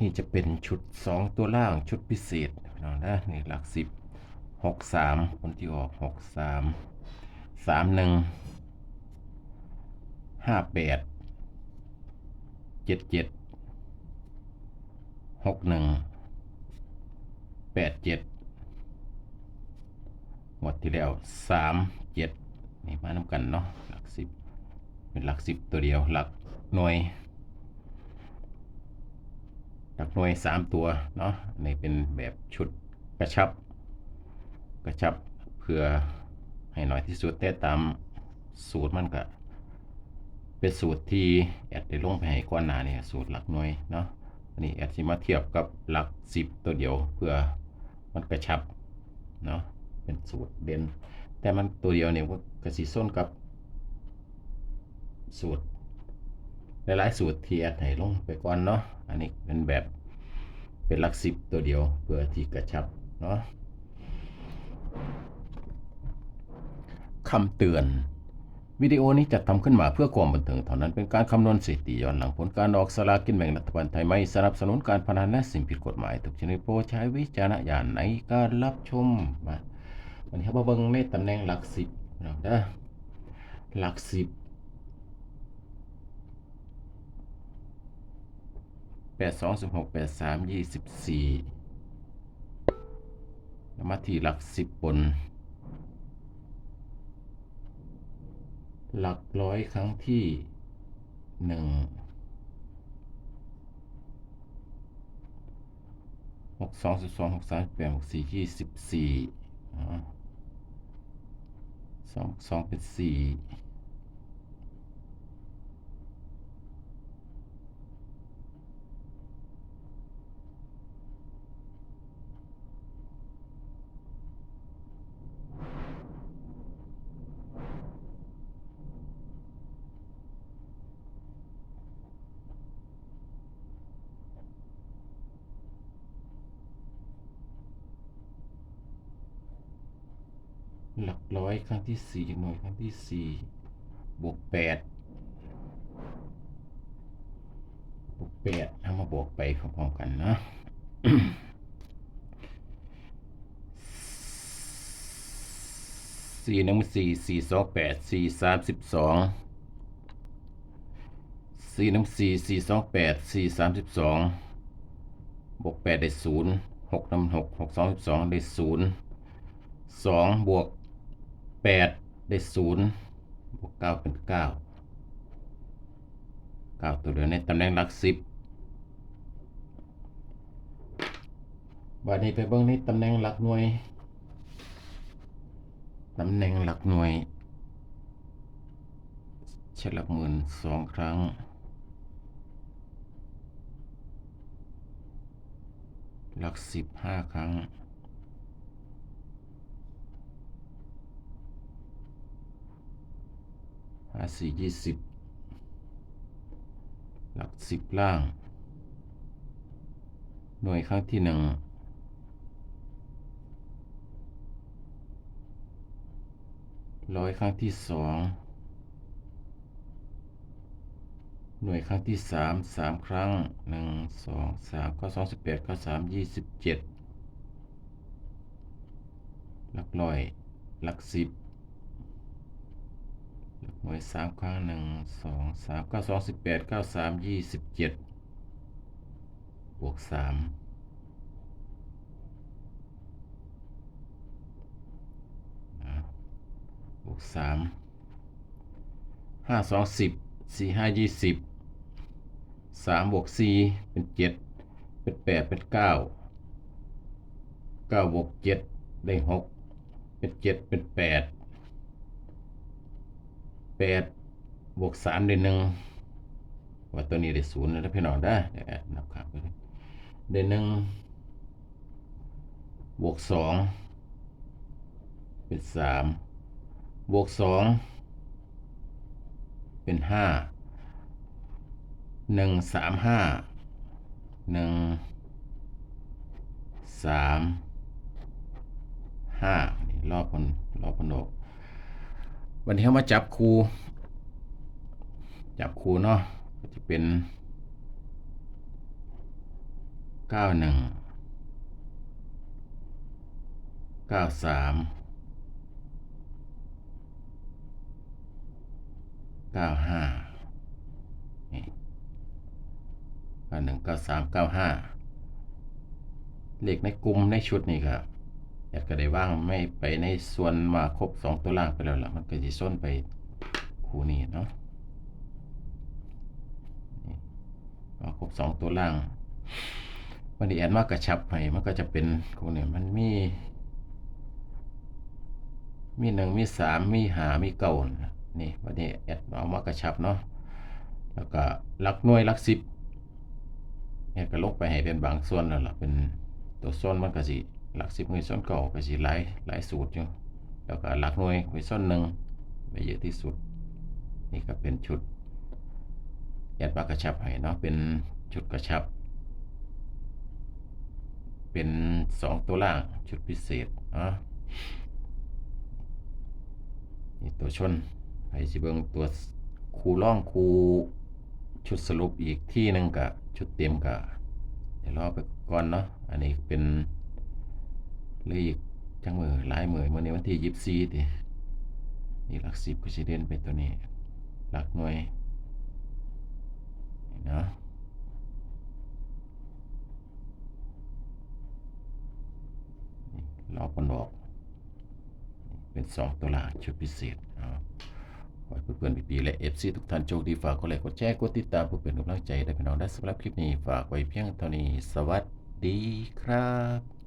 นี่จะเป็นชุดสองตัวล่างชุดพิเศษพี่น้องนะนี่หลักสิบหกสามคนที่ออกหกสามสามหนึ่งห้าแปดเจ็ดเจ็ดหกหนึ่งแปดเจ็ดหมดที่แล้วสามเจ็ดนี่มานำกันเนาะหลักสิบเป็นหลักสิบตัวเดียวหลักหน่วย หลักหน่วยสามตัวเนาะนี่เป็นแบบชุดกระชับ กระชับเพื่อให้น้อยที่สุดแต่ตามสูตรมันก็เป็นสูตรที่แอดได้ลงไปให้ก่อนหน้านี่ยสูตรหลักหน่วยเนาะอันนี้แอดสิมาเทียบกับหลักสิบตัวเดียวเพื่อมันกระชับเนาะเป็นสูตรเด่นแต่มันตัวเดียวเนี่ยมันกระสีส้นกับสูตร หลายๆสูตรที่แอดให้ลงไปก่อนเนาะอันนี้เป็นแบบเป็นหลักสิบตัวเดียวเพื่อที่กระชับเนาะคำเตือนวิดีโอนี้จัดทำขึ้นมาเพื่อความบันเทิงเท่านั้นเป็นการคำนวณสถิติย้อนหลังผลการออกสลากกินแบ่งรัฐบาลไทยไม่สนับสนุนการพนันและสิ่งผิดกฎหมายทุกชนิดโปรดใช้วิจารณญาณในการรับชมมาวันนี้ครับมาเบิ่งในตำแหน่งหลักสิบนะเด้อหลักสิบ แปดสองสิบหกแปดสามยี่สิบสี่ล้วมาที่หลักสิบบน หลักร้อยครั้งที่หนึ่งหกสองสิบสองหกสามแปดหกสี่ยี่สิบสี่สองสองเป็นสี่ หลักร้อยครั้งที่สี่หน่วยครั้งที่สี่บวกแปดบวกแปดเอามาบวกไปพร้อมๆกันนะสี่หนึ่งสี่สี่สองแปดสี่สามสิบสองสี่หนึ่งสี่สี่สองแปดสี่สามสิบสองบวกแปดได้ศูนย์หกนำหกหกสองสิบสองได้ศูนย์สองบวก แปดได้ศูนย์บวกเก้าเป็นเก้าเก้าตัวเดียวในตำแหน่งหลักสิบวันนี้ไปเบิ่งในตำแหน่งหลักหน่วย ตำแหน่งหลักหน่วยใช้หลักหมื่นสองครั้งหลักสิบห้าครั้ง ห้าสี่ยี่สิบหลักสิบล่าง หน่วยครั้งที่หนึ่งร้อยครั้งที่สองหน่วยครั้งที่สามสามครั้งหนึ่งสองสามก็สองสิบแปดก็สามยี่สิบเจ็ดหลักร้อยหลักสิบ หวยสามครั้งหนึ่งสองสามเก้าสองสิบแปดเก้าสามยี่สิบเจ็ดบวกสามบวกสามห้าสองสิบสี่ห้ายี่สิบสามบวกสี่เป็นเจ็ดเป็นแปดเป็นเก้าเก้าบวกเจ็ดได้หกเป็นเจ็ดเป็นแปด แปดบวกสามได้หนึ่งว่าตัวนี้ได้ศูนย์นะพี่น้องได้เดี๋ยวแอดนับครับได้หนึ่งบวกสองเป็นสามบวกสองเป็นห้าหนึ่งสามห้าหนึ่งสามห้ารอบคนรอบคนออก วันนี้เขามาจับครูจับครูเนาะก็จะเป็นเก้าหนึ่งเก้าสามเก้าห้าเก้าหนึ่งเก้าสามเก้าห้าเลขในกลุ่มในชุดนี่ครับ อยากก็ได้ว่างไม่ไปในส่วนมาครบสองตัวล่างไปแล้วล่ะมันก็จะส้นไปคู่นี้เนาะมาครบสองตัวล่างวันนี้แอนมากกระชับให้มันก็จะเป็นคู่นี้มันมี มีหนึ่งมีสามมีหามีเก่านะนี่วันนี้แอดเอามากระชับเนาะแล้วก็ลักหน่วยลักสิบแอดก็ลงไปให้เป็นบางส่วนแล้วล่ะเป็นตัวส่วนมันก็สิ หลักสิบมีส่วนเก่าก็สิหลายหลายสูตรอยู่แล้วก็หลักหน่วยมีส่วนหนึ่งไปเยอะที่สุด นี่ก็เป็นชุดแอดมากระชับให้เนาะเป็นชุดกระชับ เป็นสองตัวล่างชุดพิเศษเนาะนี่ตัวชนไปสิเบิงตัวคูล่องคูชุดสรุปอีกที่หนึ่งกับชุดเต็มกับเดี๋ยวรอไปก่อนเนาะอันนี้เป็น หลยอีกจังมือหลายมือวันนี้วันที่ยี่สิบสี่ดินี่หลักสิบก็จะเด่นไปตัวนี้ หลักหน่วยเนาะนี่รอคนออก เป็นสองตัวล่าชุดพิเศษเอาขอให้เพื่อนๆพี่ๆและเอฟซีทุกท่านโชคดีฝากกดไลค์กดแชร์กดติดตามเพื่อเป็นกำลังใจได้พี่น้องได้สำหรับคลิปนี้ฝากไว้เพียงเท่านี้ สวัสดีครับ